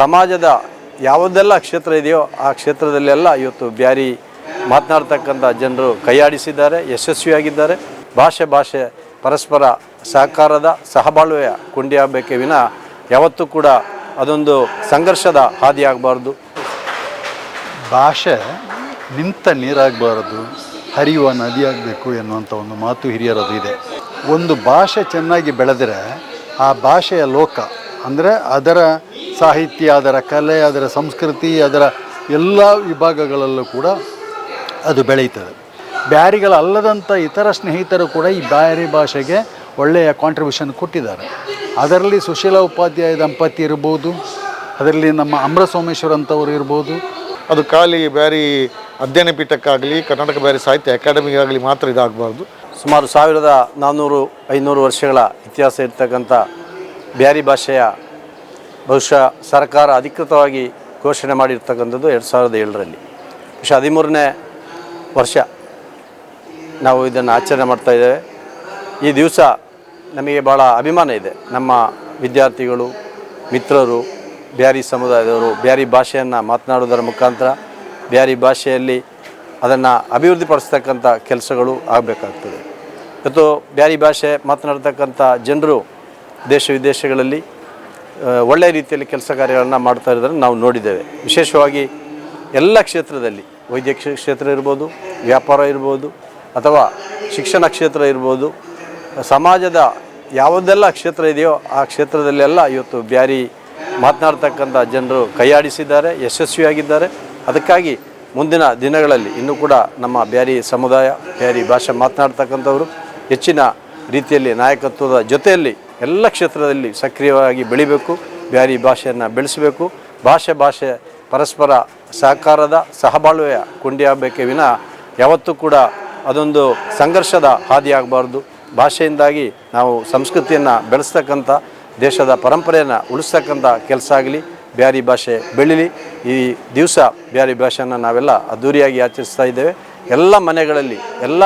ಸಮಾಜದ ಯಾವುದೆಲ್ಲ ಕ್ಷೇತ್ರ ಇದೆಯೋ ಆ ಕ್ಷೇತ್ರದಲ್ಲೆಲ್ಲ ಇವತ್ತು ಬ್ಯಾರಿ ಮಾತನಾಡ್ತಕ್ಕಂಥ ಜನರು ಕೈಯಾಡಿಸಿದ್ದಾರೆ, ಯಶಸ್ವಿಯಾಗಿದ್ದಾರೆ. ಭಾಷೆ ಭಾಷೆ ಪರಸ್ಪರ ಸಹಕಾರದ ಸಹಬಾಳ್ವೆಯ ಕೊಂಡಿಯಾಗಬೇಕೇ ವಿನ ಯಾವತ್ತೂ ಕೂಡ ಅದೊಂದು ಸಂಘರ್ಷದ ಹಾದಿಯಾಗಬಾರ್ದು. ಭಾಷೆ ನಿಂತ ನೀರಾಗಬಾರದು, ಹರಿಯುವ ನದಿಯಾಗಬೇಕು ಎನ್ನುವಂಥ ಒಂದು ಮಾತು ಹಿರಿಯರದು ಇದೆ. ಒಂದು ಭಾಷೆ ಚೆನ್ನಾಗಿ ಬೆಳೆದರೆ ಆ ಭಾಷೆಯ ಲೋಕ ಅಂದರೆ ಅದರ ಸಾಹಿತ್ಯ ಅದರ ಕಲೆ ಅದರ ಸಂಸ್ಕೃತಿ ಅದರ ಎಲ್ಲ ವಿಭಾಗಗಳಲ್ಲೂ ಕೂಡ ಅದು ಬೆಳೀತದೆ. ಬ್ಯಾರಿಗಳಲ್ಲದಂಥ ಇತರ ಸ್ನೇಹಿತರು ಕೂಡ ಈ ಬ್ಯಾರಿ ಭಾಷೆಗೆ ಒಳ್ಳೆಯ ಕಾಂಟ್ರಿಬ್ಯೂಷನ್ ಕೊಟ್ಟಿದ್ದಾರೆ. ಅದರಲ್ಲಿ ಸುಶೀಲ ಉಪಾಧ್ಯಾಯ ದಂಪತಿ ಇರ್ಬೋದು ಅದರಲ್ಲಿ ನಮ್ಮ ಅಮರ ಸೋಮೇಶ್ವರ್ ಅಂತವರು ಇರ್ಬೋದು. ಅದು ಖಾಲಿ ಬ್ಯಾರಿ ಅಧ್ಯಯನ ಪೀಠಕ್ಕಾಗಲಿ ಕರ್ನಾಟಕ ಬ್ಯಾರಿ ಸಾಹಿತ್ಯ ಅಕಾಡೆಮಿಗಾಗಲಿ ಮಾತ್ರ ಇದಾಗಬಾರ್ದು. ಸುಮಾರು ಸಾವಿರದ ನಾನ್ನೂರು ಐನೂರು ವರ್ಷಗಳ ಇತಿಹಾಸ ಇರ್ತಕ್ಕಂಥ ಬ್ಯಾರಿ ಭಾಷೆಯ ಬಹುಶಃ ಸರ್ಕಾರ ಅಧಿಕೃತವಾಗಿ ಘೋಷಣೆ ಮಾಡಿರ್ತಕ್ಕಂಥದ್ದು ಎರಡು ಸಾವಿರದ ಏಳರಲ್ಲಿ. ಬಹುಶಃ ಹದಿಮೂರನೇ ವರ್ಷ ನಾವು ಇದನ್ನು ಆಚರಣೆ ಮಾಡ್ತಾಯಿದ್ದೇವೆ ಈ ದಿವಸ ನಮಗೆ ಭಾಳ ಅಭಿಮಾನ ಇದೆ. ನಮ್ಮ ವಿದ್ಯಾರ್ಥಿಗಳು, ಮಿತ್ರರು, ಬ್ಯಾರಿ ಸಮುದಾಯದವರು, ಬ್ಯಾರಿ ಭಾಷೆಯನ್ನು ಮಾತನಾಡೋದರ ಮುಖಾಂತರ ಬ್ಯಾರಿ ಭಾಷೆಯಲ್ಲಿ ಅದನ್ನು ಅಭಿವೃದ್ಧಿಪಡಿಸ್ತಕ್ಕಂಥ ಕೆಲಸಗಳು ಆಗಬೇಕಾಗ್ತದೆ. ಇವತ್ತು ಬ್ಯಾರಿ ಭಾಷೆ ಮಾತನಾಡ್ತಕ್ಕಂಥ ಜನರು ದೇಶ ವಿದೇಶಗಳಲ್ಲಿ ಒಳ್ಳೆಯ ರೀತಿಯಲ್ಲಿ ಕೆಲಸ ಕಾರ್ಯಗಳನ್ನು ಮಾಡ್ತಾ ಇರೋದನ್ನು ನಾವು ನೋಡಿದ್ದೇವೆ. ವಿಶೇಷವಾಗಿ ಎಲ್ಲ ಕ್ಷೇತ್ರದಲ್ಲಿ ವೈದ್ಯಕೀಯ ಕ್ಷೇತ್ರ ಇರ್ಬೋದು, ವ್ಯಾಪಾರ ಇರ್ಬೋದು, ಅಥವಾ ಶಿಕ್ಷಣ ಕ್ಷೇತ್ರ ಇರ್ಬೋದು, ಸಮಾಜದ ಯಾವುದೆಲ್ಲ ಕ್ಷೇತ್ರ ಇದೆಯೋ ಆ ಕ್ಷೇತ್ರದಲ್ಲೆಲ್ಲ ಇವತ್ತು ಬ್ಯಾರಿ ಮಾತನಾಡ್ತಕ್ಕಂಥ ಜನರು ಕೈಯಾಡಿಸಿದ್ದಾರೆ, ಯಶಸ್ವಿಯಾಗಿದ್ದಾರೆ. ಅದಕ್ಕಾಗಿ ಮುಂದಿನ ದಿನಗಳಲ್ಲಿ ಇನ್ನೂ ಕೂಡ ನಮ್ಮ ಬ್ಯಾರಿ ಸಮುದಾಯ, ಬ್ಯಾರಿ ಭಾಷೆ ಮಾತನಾಡ್ತಕ್ಕಂಥವರು ಹೆಚ್ಚಿನ ರೀತಿಯಲ್ಲಿ ನಾಯಕತ್ವದ ಜೊತೆಯಲ್ಲಿ ಎಲ್ಲ ಕ್ಷೇತ್ರದಲ್ಲಿ ಸಕ್ರಿಯವಾಗಿ ಬೆಳಿಬೇಕು, ಬ್ಯಾರಿ ಭಾಷೆಯನ್ನು ಬೆಳೆಸಬೇಕು. ಭಾಷೆ ಭಾಷೆ ಪರಸ್ಪರ ಸಹಕಾರದ ಸಹಬಾಳ್ವೆಯ ಕೊಂಡಿಯಾಗಬೇಕೇ ವಿನ ಯಾವತ್ತೂ ಕೂಡ ಅದೊಂದು ಸಂಘರ್ಷದ ಹಾದಿಯಾಗಬಾರ್ದು. ಭಾಷೆಯಿಂದಾಗಿ ನಾವು ಸಂಸ್ಕೃತಿಯನ್ನು ಬೆಳೆಸ್ತಕ್ಕಂಥ, ದೇಶದ ಪರಂಪರೆಯನ್ನು ಉಳಿಸ್ತಕ್ಕಂಥ ಕೆಲಸ ಆಗಲಿ, ಬ್ಯಾರಿ ಭಾಷೆ ಬೆಳಿಲಿ. ಈ ದಿವಸ ಬ್ಯಾರಿ ಭಾಷೆಯನ್ನು ನಾವೆಲ್ಲ ಅದ್ಧೂರಿಯಾಗಿ ಆಚರಿಸ್ತಾ ಇದ್ದೇವೆ. ಎಲ್ಲ ಮನೆಗಳಲ್ಲಿ, ಎಲ್ಲ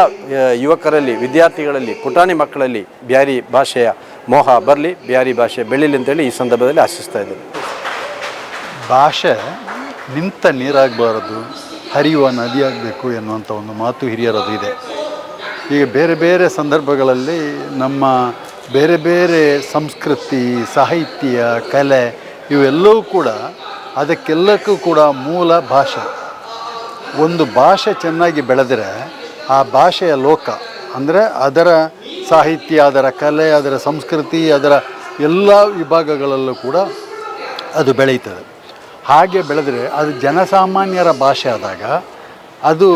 ಯುವಕರಲ್ಲಿ, ವಿದ್ಯಾರ್ಥಿಗಳಲ್ಲಿ, ಪುಟಾಣಿ ಮಕ್ಕಳಲ್ಲಿ ಬ್ಯಾರಿ ಭಾಷೆಯ ಮೋಹ ಬರಲಿ, ಬಿಹಾರಿ ಭಾಷೆ ಬೆಳೀಲಿ ಅಂತೇಳಿ ಈ ಸಂದರ್ಭದಲ್ಲಿ ಆಶಿಸ್ತಾ ಇದ್ದೀನಿ. ಭಾಷೆ ನಿಂತ ನೀರಾಗಬಾರದು, ಹರಿಯುವ ನದಿಯಾಗಬೇಕು ಎನ್ನುವಂಥ ಒಂದು ಮಾತು ಹಿರಿಯರದು ಇದೆ. ಈಗ ಬೇರೆ ಬೇರೆ ಸಂದರ್ಭಗಳಲ್ಲಿ ನಮ್ಮ ಬೇರೆ ಬೇರೆ ಸಂಸ್ಕೃತಿ, ಸಾಹಿತ್ಯ, ಕಲೆ ಇವೆಲ್ಲವೂ ಕೂಡ ಅದಕ್ಕೆಲ್ಲಕ್ಕೂ ಕೂಡ ಮೂಲ ಭಾಷೆ. ಒಂದು ಭಾಷೆ ಚೆನ್ನಾಗಿ ಬೆಳೆದರೆ ಆ ಭಾಷೆಯ ಲೋಕ, ಅಂದರೆ ಅದರ ಸಾಹಿತ್ಯ, ಅದರ ಕಲೆ, ಅದರ ಸಂಸ್ಕೃತಿ, ಅದರ ಎಲ್ಲ ವಿಭಾಗಗಳಲ್ಲೂ ಕೂಡ ಅದು ಬೆಳೀತದೆ. ಹಾಗೆ ಬೆಳೆದರೆ ಅದು ಜನಸಾಮಾನ್ಯರ ಭಾಷೆ ಆದಾಗ ಅದು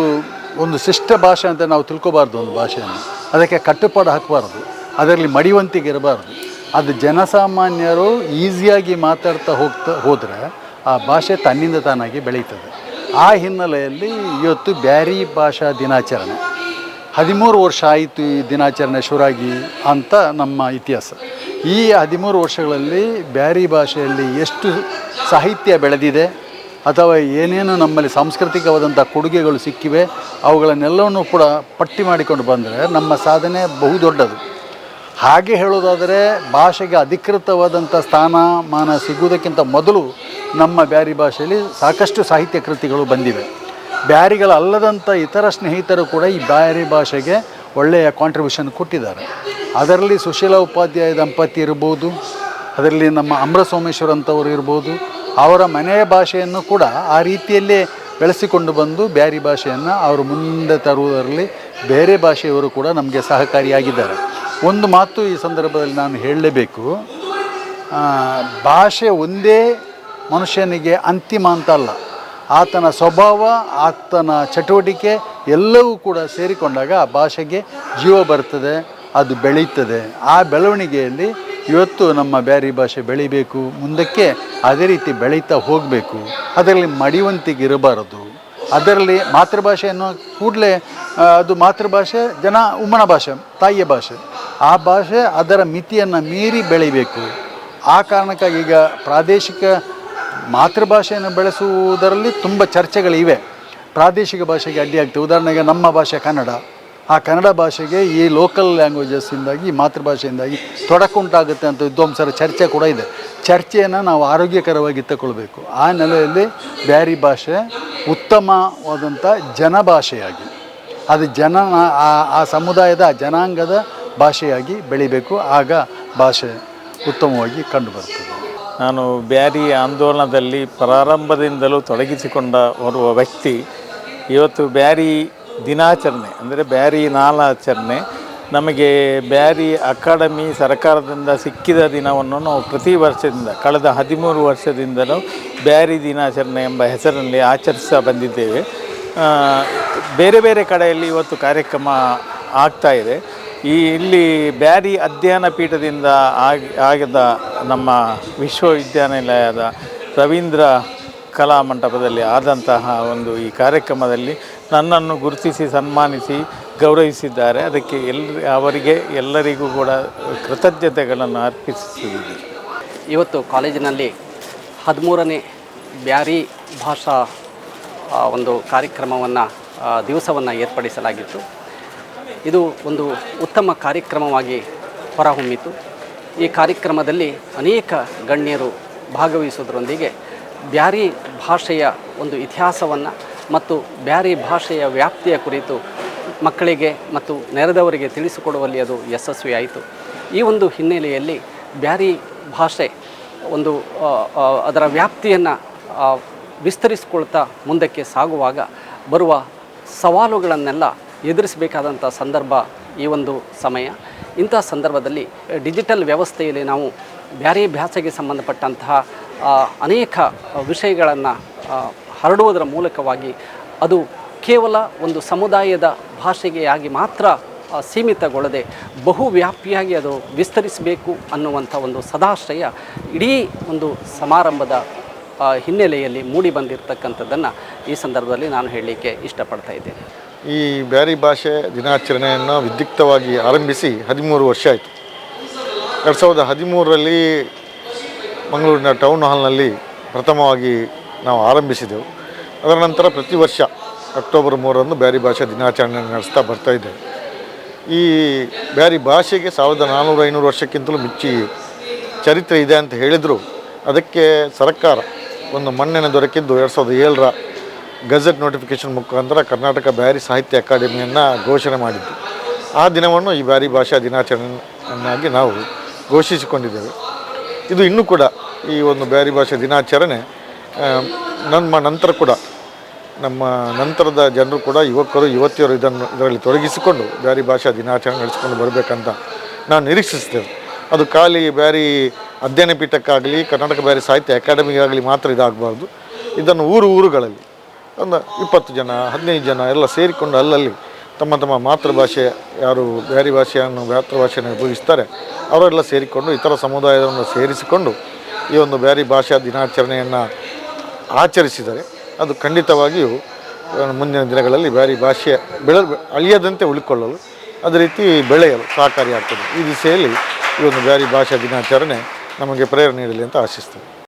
ಒಂದು ಶಿಷ್ಟ ಭಾಷೆ ಅಂತ ನಾವು ತಿಳ್ಕೊಬಾರ್ದು ಒಂದು ಭಾಷೆಯನ್ನು. ಅದಕ್ಕೆ ಕಟ್ಟುಪಾಡು ಹಾಕಬಾರ್ದು. ಅದರಲ್ಲಿ ಮಡಿವಂತಿಗೆ ಇರಬಾರ್ದು. ಅದು ಜನಸಾಮಾನ್ಯರು ಈಸಿಯಾಗಿ ಮಾತಾಡ್ತಾ ಹೋಗ್ತಾ ಹೋದರೆ ಆ ಭಾಷೆ ತನ್ನಿಂದ ತಾನಾಗಿ ಬೆಳೀತದೆ. ಆ ಹಿನ್ನೆಲೆಯಲ್ಲಿ ಇವತ್ತು ಬ್ಯಾರಿ ಭಾಷಾ ದಿನಾಚರಣೆ. ಹದಿಮೂರು ವರ್ಷ ಆಯಿತು ಈ ದಿನಾಚರಣೆ ಶುರಾಗಿ ಅಂತ ನಮ್ಮ ಇತಿಹಾಸ. ಈ ಹದಿಮೂರು ವರ್ಷಗಳಲ್ಲಿ ಬ್ಯಾರಿ ಭಾಷೆಯಲ್ಲಿ ಎಷ್ಟು ಸಾಹಿತ್ಯ ಬೆಳೆದಿದೆ ಅಥವಾ ಏನೇನು ನಮ್ಮಲ್ಲಿ ಸಾಂಸ್ಕೃತಿಕವಾದಂಥ ಕೊಡುಗೆಗಳು ಸಿಕ್ಕಿವೆ ಅವುಗಳನ್ನೆಲ್ಲವನ್ನು ಕೂಡ ಪಟ್ಟಿ ಮಾಡಿಕೊಂಡು ಬಂದರೆ ನಮ್ಮ ಸಾಧನೆ ಬಹುದೊಡ್ಡದು. ಹಾಗೆ ಹೇಳೋದಾದರೆ ಭಾಷೆಗೆ ಅಧಿಕೃತವಾದಂಥ ಸ್ಥಾನಮಾನ ಸಿಗುವುದಕ್ಕಿಂತ ಮೊದಲು ನಮ್ಮ ಬ್ಯಾರಿ ಭಾಷೆಯಲ್ಲಿ ಸಾಕಷ್ಟು ಸಾಹಿತ್ಯ ಕೃತಿಗಳು ಬಂದಿವೆ. ಬ್ಯಾರಿಗಳಲ್ಲದಂಥ ಇತರ ಸ್ನೇಹಿತರು ಕೂಡ ಈ ಬ್ಯಾರಿ ಭಾಷೆಗೆ ಒಳ್ಳೆಯ ಕಾಂಟ್ರಿಬ್ಯೂಷನ್ ಕೊಟ್ಟಿದ್ದಾರೆ. ಅದರಲ್ಲಿ ಸುಶೀಲಾ ಉಪಾಧ್ಯಾಯ ದಂಪತಿ ಇರ್ಬೋದು, ಅದರಲ್ಲಿ ನಮ್ಮ ಅಮೃತ ಸೋಮೇಶ್ವರ್ ಅಂತವರು ಇರ್ಬೋದು, ಅವರ ಮನೆಯ ಭಾಷೆಯನ್ನು ಕೂಡ ಆ ರೀತಿಯಲ್ಲೇ ಬೆಳೆಸಿಕೊಂಡು ಬಂದು ಬ್ಯಾರಿ ಭಾಷೆಯನ್ನು ಅವರು ಮುಂದೆ ತರುವುದರಲ್ಲಿ ಬೇರೆ ಭಾಷೆಯವರು ಕೂಡ ನಮಗೆ ಸಹಕಾರಿಯಾಗಿದ್ದಾರೆ. ಒಂದು ಮಾತು ಈ ಸಂದರ್ಭದಲ್ಲಿ ನಾನು ಹೇಳಲೇಬೇಕು. ಭಾಷೆ ಒಂದೇ ಮನುಷ್ಯನಿಗೆ ಅಂತಿಮ ಅಂತಲ್ಲ ಆತನ ಸ್ವಭಾವ, ಆತನ ಚಟುವಟಿಕೆ ಎಲ್ಲವೂ ಕೂಡ ಸೇರಿಕೊಂಡಾಗ ಆ ಭಾಷೆಗೆ ಜೀವ ಬರ್ತದೆ, ಅದು ಬೆಳೀತದೆ. ಆ ಬೆಳವಣಿಗೆಯಲ್ಲಿ ಇವತ್ತು ನಮ್ಮ ಬ್ಯಾರಿ ಭಾಷೆ ಬೆಳಿಬೇಕು, ಮುಂದಕ್ಕೆ ಅದೇ ರೀತಿ ಬೆಳೀತಾ ಹೋಗಬೇಕು. ಅದರಲ್ಲಿ ಮಡಿವಂತಿಗೆ ಇರಬಾರದು. ಅದರಲ್ಲಿ ಮಾತೃಭಾಷೆಯನ್ನು ಕೂಡಲೇ ಅದು ಮಾತೃಭಾಷೆ, ಜನ ಉಮ್ಮನ ಭಾಷೆ, ತಾಯಿಯ ಭಾಷೆ. ಆ ಭಾಷೆ ಅದರ ಮಿತಿಯನ್ನು ಮೀರಿ ಬೆಳಿಬೇಕು. ಆ ಕಾರಣಕ್ಕಾಗಿ ಈಗ ಪ್ರಾದೇಶಿಕ ಮಾತೃಭಾಷೆಯನ್ನು ಬೆಳೆಸುವುದರಲ್ಲಿ ತುಂಬ ಚರ್ಚೆಗಳಿವೆ. ಪ್ರಾದೇಶಿಕ ಭಾಷೆಗೆ ಅಡ್ಡಿಯಾಗ್ತದೆ. ಉದಾಹರಣೆಗೆ ನಮ್ಮ ಭಾಷೆ ಕನ್ನಡ. ಆ ಕನ್ನಡ ಭಾಷೆಗೆ ಈ ಲೋಕಲ್ ಲ್ಯಾಂಗ್ವೇಜಸ್ಸಿಂದಾಗಿ ಮಾತೃಭಾಷೆಯಿಂದಾಗಿ ತೊಡಕುಂಟಾಗುತ್ತೆ ಅಂತ ವಿದ್ವಾಂಸರ ಚರ್ಚೆ ಕೂಡ ಇದೆ. ಚರ್ಚೆಯನ್ನು ನಾವು ಆರೋಗ್ಯಕರವಾಗಿ ತಗೊಳ್ಬೇಕು ಆ ನೆಲೆಯಲ್ಲಿ ಬ್ಯಾರಿ ಭಾಷೆ ಉತ್ತಮವಾದಂಥ ಜನಭಾಷೆಯಾಗಿ, ಅದು ಜನ, ಆ ಆ ಸಮುದಾಯದ ಜನಾಂಗದ ಭಾಷೆಯಾಗಿ ಬೆಳಿಬೇಕು. ಆಗ ಭಾಷೆ ಉತ್ತಮವಾಗಿ ಕಂಡುಬರ್ತದೆ ನಾನು ಬ್ಯಾರಿ ಆಂದೋಲನದಲ್ಲಿ ಪ್ರಾರಂಭದಿಂದಲೂ ತೊಡಗಿಸಿಕೊಂಡ ಓರ್ವ ವ್ಯಕ್ತಿ, ಇವತ್ತು ಬ್ಯಾರಿ ದಿನಾಚರಣೆ, ಅಂದರೆ ಬ್ಯಾರಿ ನಾಲಾಚರಣೆ, ನಮಗೆ ಬ್ಯಾರಿ ಅಕಾಡೆಮಿ ಸರ್ಕಾರದಿಂದ ಸಿಕ್ಕಿದ ದಿನವನ್ನು ನಾವು ಪ್ರತಿ ವರ್ಷದಿಂದ, ಕಳೆದ ಹದಿಮೂರು ವರ್ಷದಿಂದಲೂ ಬ್ಯಾರಿ ದಿನಾಚರಣೆ ಎಂಬ ಹೆಸರಿನಲ್ಲಿ ಆಚರಿಸ್ತಾ ಬಂದಿದ್ದೇವೆ. ಬೇರೆ ಬೇರೆ ಕಡೆಯಲ್ಲಿ ಇವತ್ತು ಕಾರ್ಯಕ್ರಮ ಆಗ್ತಾ ಇದೆ. ಈ ಇಲ್ಲಿ ಬ್ಯಾರಿ ಅಧ್ಯಯನ ಪೀಠದಿಂದ ಆಗಿ ಆಗಿದ ನಮ್ಮ ವಿಶ್ವವಿದ್ಯಾನಿಲಯದ ರವೀಂದ್ರ ಕಲಾ ಮಂಟಪದಲ್ಲಿ ಆದಂತಹ ಒಂದು ಈ ಕಾರ್ಯಕ್ರಮದಲ್ಲಿ ನನ್ನನ್ನು ಗುರುತಿಸಿ ಸನ್ಮಾನಿಸಿ ಗೌರವಿಸಿದ್ದಾರೆ. ಅದಕ್ಕೆ ಎಲ್ ಅವರಿಗೆ ಎಲ್ಲರಿಗೂ ಕೂಡ ಕೃತಜ್ಞತೆಗಳನ್ನು ಅರ್ಪಿಸುತ್ತಿದ್ದೇನೆ. ಇವತ್ತು ಕಾಲೇಜಿನಲ್ಲಿ ಹದಿಮೂರನೇ ಬ್ಯಾರಿ ಭಾಷಾ ಒಂದು ಕಾರ್ಯಕ್ರಮವನ್ನು ದಿವಸವನ್ನು ಏರ್ಪಡಿಸಲಾಗಿತ್ತು. ಇದು ಒಂದು ಉತ್ತಮ ಕಾರ್ಯಕ್ರಮವಾಗಿ ಹೊರಹೊಮ್ಮಿತು. ಈ ಕಾರ್ಯಕ್ರಮದಲ್ಲಿ ಅನೇಕ ಗಣ್ಯರು ಭಾಗವಹಿಸೋದ್ರೊಂದಿಗೆ ಬ್ಯಾರಿ ಭಾಷೆಯ ಒಂದು ಇತಿಹಾಸವನ್ನು ಮತ್ತು ಬ್ಯಾರಿ ಭಾಷೆಯ ವ್ಯಾಪ್ತಿಯ ಕುರಿತು ಮಕ್ಕಳಿಗೆ ಮತ್ತು ನೆರೆದವರಿಗೆ ತಿಳಿಸಿಕೊಡುವಲ್ಲಿ ಅದು ಯಶಸ್ವಿಯಾಯಿತು. ಈ ಒಂದು ಹಿನ್ನೆಲೆಯಲ್ಲಿ ಬ್ಯಾರಿ ಭಾಷೆ ಒಂದು ಅದರ ವ್ಯಾಪ್ತಿಯನ್ನು ವಿಸ್ತರಿಸಿಕೊಳ್ತಾ ಮುಂದಕ್ಕೆ ಸಾಗುವಾಗ ಬರುವ ಸವಾಲುಗಳನ್ನೆಲ್ಲ ಎದುರಿಸಬೇಕಾದಂಥ ಸಂದರ್ಭ ಈ ಒಂದು ಸಮಯ. ಇಂಥ ಸಂದರ್ಭದಲ್ಲಿ ಡಿಜಿಟಲ್ ವ್ಯವಸ್ಥೆಯಲ್ಲಿ ನಾವು ಬ್ಯಾರೆ ಭಾಷೆಗೆ ಸಂಬಂಧಪಟ್ಟಂತಹ ಅನೇಕ ವಿಷಯಗಳನ್ನು ಹರಡುವುದರ ಮೂಲಕವಾಗಿ ಅದು ಕೇವಲ ಒಂದು ಸಮುದಾಯದ ಭಾಷೆಗೆ ಆಗಿ ಮಾತ್ರ ಸೀಮಿತಗೊಳ್ಳದೆ ಬಹುವ್ಯಾಪಿಯಾಗಿ ಅದು ವಿಸ್ತರಿಸಬೇಕು ಅನ್ನುವಂಥ ಒಂದು ಸದಾಶ್ರಯ ಇಡೀ ಒಂದು ಸಮಾರಂಭದ ಹಿನ್ನೆಲೆಯಲ್ಲಿ ಮೂಡಿ ಬಂದಿರತಕ್ಕಂಥದ್ದನ್ನು ಈ ಸಂದರ್ಭದಲ್ಲಿ ನಾನು ಹೇಳಲಿಕ್ಕೆ ಇಷ್ಟಪಡ್ತಾ ಇದ್ದೇನೆ. ಈ ಬ್ಯಾರಿ ಭಾಷೆ ದಿನಾಚರಣೆಯನ್ನು ವಿದ್ಯುಕ್ತವಾಗಿ ಆರಂಭಿಸಿ ಹದಿಮೂರು ವರ್ಷ ಆಯಿತು. ಎರಡು ಸಾವಿರದ ಹದಿಮೂರರಲ್ಲಿ ಮಂಗಳೂರಿನ ಟೌನ್ ಹಾಲ್ನಲ್ಲಿ ಪ್ರಥಮವಾಗಿ ನಾವು ಆರಂಭಿಸಿದೆವು. ಅದರ ನಂತರ ಪ್ರತಿ ವರ್ಷ ಅಕ್ಟೋಬರ್ ಮೂರರಂದು ಬ್ಯಾರಿ ಭಾಷೆ ದಿನಾಚರಣೆ ನಡೆಸ್ತಾ ಬರ್ತಾ ಇದ್ದೇವೆ ಈ ಬ್ಯಾರಿ ಭಾಷೆಗೆ ಸಾವಿರದ ನಾನ್ನೂರು ಐನೂರು ವರ್ಷಕ್ಕಿಂತಲೂ ಮಿಚ್ಚಿ ಚರಿತ್ರೆ ಇದೆ ಅಂತ ಹೇಳಿದರು. ಅದಕ್ಕೆ ಸರ್ಕಾರ ಒಂದು ಮನ್ನಣೆ ದೊರಕಿದ್ದು ಎರಡು ಸಾವಿರದ ಏಳರ ಗಜೆಟ್ ನೋಟಿಫಿಕೇಷನ್ ಮುಖಾಂತರ ಕರ್ನಾಟಕ ಬ್ಯಾರಿ ಸಾಹಿತ್ಯ ಅಕಾಡೆಮಿಯನ್ನು ಘೋಷಣೆ ಮಾಡಿದ್ದು ಆ ದಿನವನ್ನು ಈ ಬ್ಯಾರಿ ಭಾಷಾ ದಿನಾಚರಣೆಯನ್ನಾಗಿ ನಾವು ಘೋಷಿಸಿಕೊಂಡಿದ್ದೇವೆ. ಇದು ಇನ್ನೂ ಕೂಡ ಈ ಒಂದು ಬ್ಯಾರಿ ಭಾಷೆ ದಿನಾಚರಣೆ ನಮ್ಮ ನಂತರ ಕೂಡ, ನಮ್ಮ ನಂತರದ ಜನರು ಕೂಡ, ಯುವಕರು, ಯುವತಿಯರು ಇದನ್ನು ಇದರಲ್ಲಿ ತೊಡಗಿಸಿಕೊಂಡು ಬ್ಯಾರಿ ಭಾಷಾ ದಿನಾಚರಣೆ ನಡೆಸಿಕೊಂಡು ಬರಬೇಕಂತ ನಾನು ನಿರೀಕ್ಷಿಸ್ತೇವೆ ಅದು ಖಾಲಿ ಬ್ಯಾರಿ ಅಧ್ಯಯನ ಪೀಠಕ್ಕಾಗಲಿ, ಕರ್ನಾಟಕ ಬ್ಯಾರಿ ಸಾಹಿತ್ಯ ಅಕಾಡೆಮಿಗಾಗಲಿ ಮಾತ್ರ ಇದಾಗಬಾರ್ದು. ಇದನ್ನು ಊರು ಊರುಗಳಲ್ಲಿ ಒಂದು ಇಪ್ಪತ್ತು ಜನ, ಹದಿನೈದು ಜನ ಎಲ್ಲ ಸೇರಿಕೊಂಡು ಅಲ್ಲಲ್ಲಿ ತಮ್ಮ ತಮ್ಮ ಮಾತೃಭಾಷೆ ಯಾರು ಬ್ಯಾರಿ ಭಾಷೆಯನ್ನು ಮಾತೃಭಾಷೆಯನ್ನು ಉಪಯೋಗಿಸ್ತಾರೆ, ಅವರೆಲ್ಲ ಸೇರಿಕೊಂಡು ಇತರ ಸಮುದಾಯವನ್ನು ಸೇರಿಸಿಕೊಂಡು ಈ ಒಂದು ಬ್ಯಾರಿ ಭಾಷಾ ದಿನಾಚರಣೆಯನ್ನು ಆಚರಿಸಿದರೆ ಅದು ಖಂಡಿತವಾಗಿಯೂ ಮುಂದಿನ ದಿನಗಳಲ್ಲಿ ಬ್ಯಾರಿ ಭಾಷೆ ಬೆಳೆ, ಅಳಿಯದಂತೆ ಉಳಿಕೊಳ್ಳಲು ಅದೇ ರೀತಿ ಬೆಳೆಯಲು ಸಹಕಾರಿಯಾಗ್ತದೆ. ಈ ದಿಸೆಯಲ್ಲಿ ಈ ಒಂದು ಬ್ಯಾರಿ ಭಾಷಾ ದಿನಾಚರಣೆ ನಮಗೆ ಪ್ರೇರಣೆ ನೀಡಲಿ ಅಂತ ಆಶಿಸ್ತೇವೆ